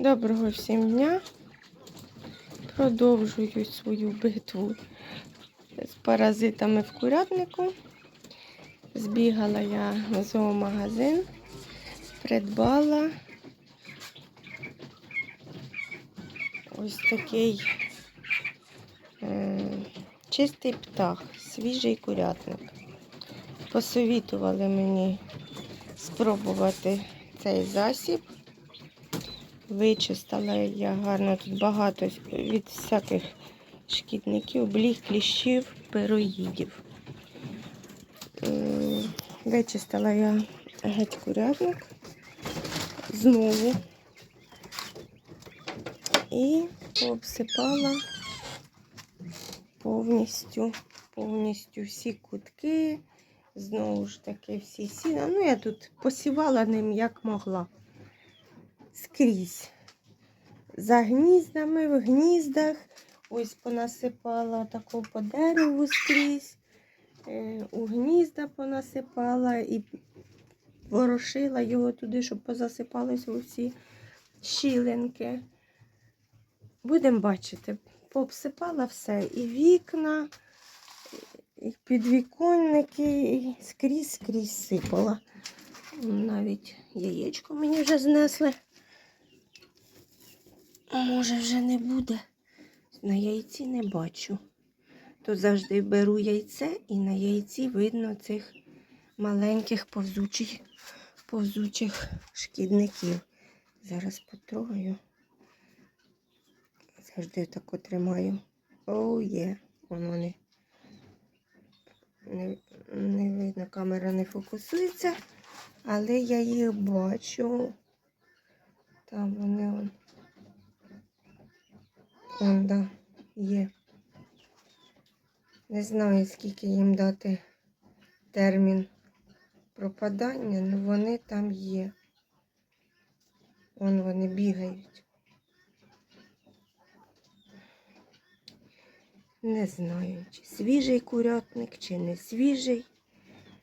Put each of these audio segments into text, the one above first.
Доброго всім дня. Продовжую свою битву з паразитами в курятнику. Збігала я в зоомагазин, придбала ось такий е, чистий птах, свіжий курятник. Посовітували мені спробувати цей засіб. Вичистила я гарно тут багато від всяких шкідників, бліг, кліщів, пироїдів. Вичистила я геть курятник знову і обсипала повністю, повністю всі кутки, знову ж таки всі сіна. Ну, я тут посівала ним як могла скрізь. За гніздами, в гніздах. Ось понасипала таку по дереву скрізь. Е, У гнізда понасипала і ворошила його туди, щоб позасипалися усі щілинки. Будемо бачити, пообсипала все. І вікна, і підвіконники, і скрізь скрізь сипала. Навіть яєчко мені вже знесли. Може, вже не буде. На яйці не бачу. Тут завжди беру яйце і на яйці видно цих маленьких повзучих, повзучих шкідників. Зараз потрогаю. Завжди тако тримаю. Оу є. Вон вони. Не, не видно, камера не фокусується, але я їх бачу. Там вони он. Є. Не знаю, скільки їм дати термін пропадання, але вони там є. Вон вони бігають. Не знаю, чи свіжий курятник, чи не свіжий.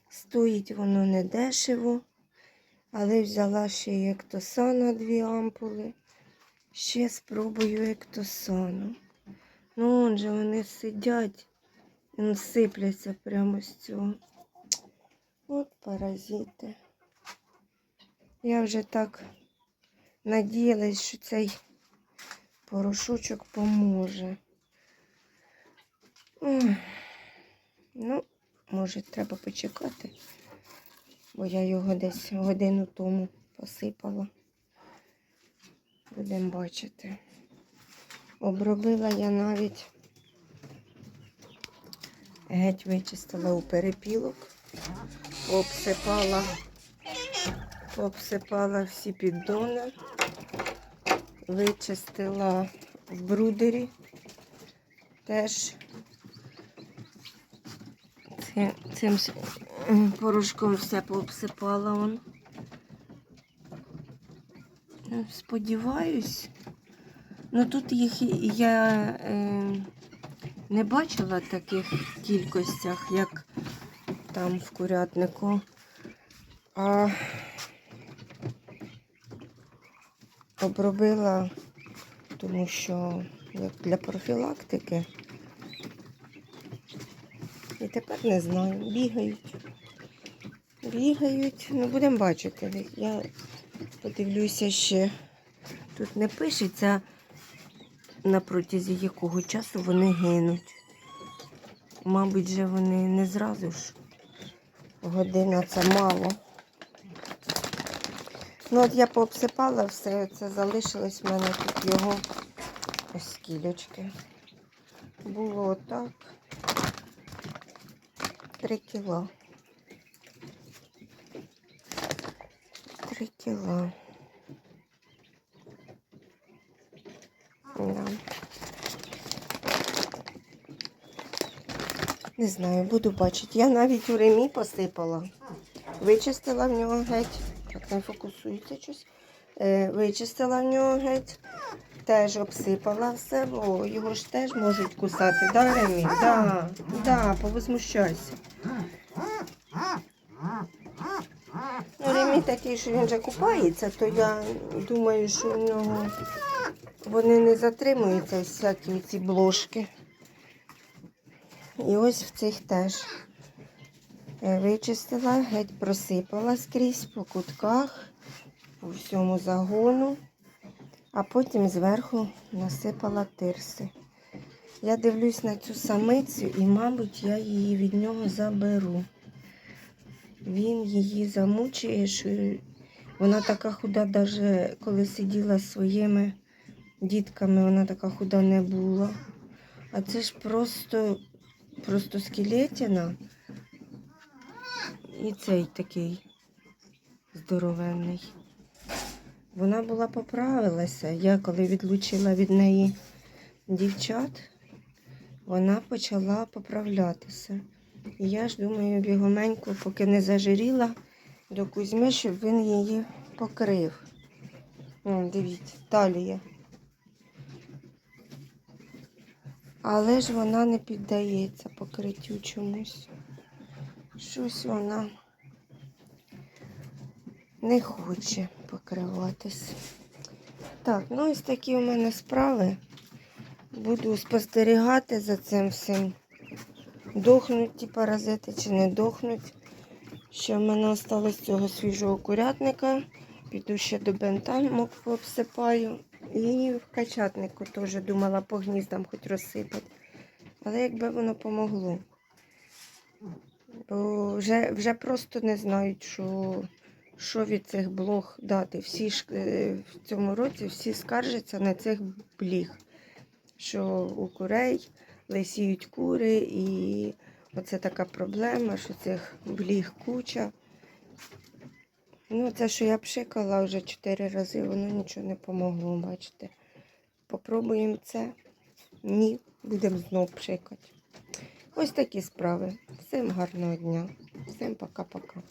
Стоїть воно не дешево, але взяла ще і ектосана дві ампули. Ще спробую ектосану. Ну, он же вони сидять і сипляться прямо з цього. От паразити. Я вже так надіялась, що цей порошочок поможе. Ну, може, треба почекати, бо я його десь годину тому посипала. Будемо бачити. Обробила я навіть геть вичистила у перепілок, обсипала, обсипала всі піддони, вичистила в брудері. Теж цим, цим порошком все пообсипала. Он. Сподіваюсь. Ну тут їх я е, не бачила в таких кількостях, як там в курятнику. А обробила, тому що як для профілактики. І тепер не знаю, бігають. Бігають, ну будемо бачити. Я подивлюся ще. Тут не пишеться, на протязі якого часу вони гинуть. Мабуть, же вони не зразу ж. Година це мало. Ну от я пообсипала все, це залишилось в мене тут його ось скілечки. Було отак. Три кіло. Три. Да. Не знаю, буду бачити. Я навіть у ремі посипала. Вичистила в нього геть. Так не фокусується щось. Е, вичистила в нього геть. Теж обсипала все, бо його ж теж можуть кусати. Да, Ремі? Да, да, повозмущайся. Ремі такий, що він вже купається, то я думаю, що в нього вони не затримуються всякі ці блошки. І ось в цих теж вичистила, геть просипала скрізь по кутках, по всьому загону, а потім зверху насипала тирси. Я дивлюсь на цю самицю і, мабуть, я її від нього заберу. Він її замучує, що вона така худа, навіть коли сиділа зі своїми дітками, вона така худа не була. А це ж просто, просто скелетина. І цей такий здоровенний. Вона була поправилася. Я коли відлучила від неї дівчат, вона почала поправлятися. І я ж думаю, бігоменько, поки не зажиріла до Кузьми, щоб він її покрив. О, дивіться, талія. Але ж вона не піддається покриттю чомусь. Щось вона не хоче покриватись. Так, ну ось такі у мене справи. Буду спостерігати за цим всім. Дохнуть ті паразити чи не дохнуть. Ще в мене осталось цього свіжого курятника. Піду ще до бентамок обсипаю. І в качатнику теж думала по гніздам хоч розсипати. Але якби воно помогло. Бо вже, вже просто не знають, що, що від цих блох дати. Всі ж е, в цьому році всі скаржаться на цих бліг, що у курей лисіють кури, і оце така проблема, що цих бліг куча. Ну, це, що я пшикала вже чотири рази, воно нічого не помогло, бачите. Попробуємо це. Ні, будемо знов пшикати. Ось такі справи. Всім гарного дня. Всім пока-пока.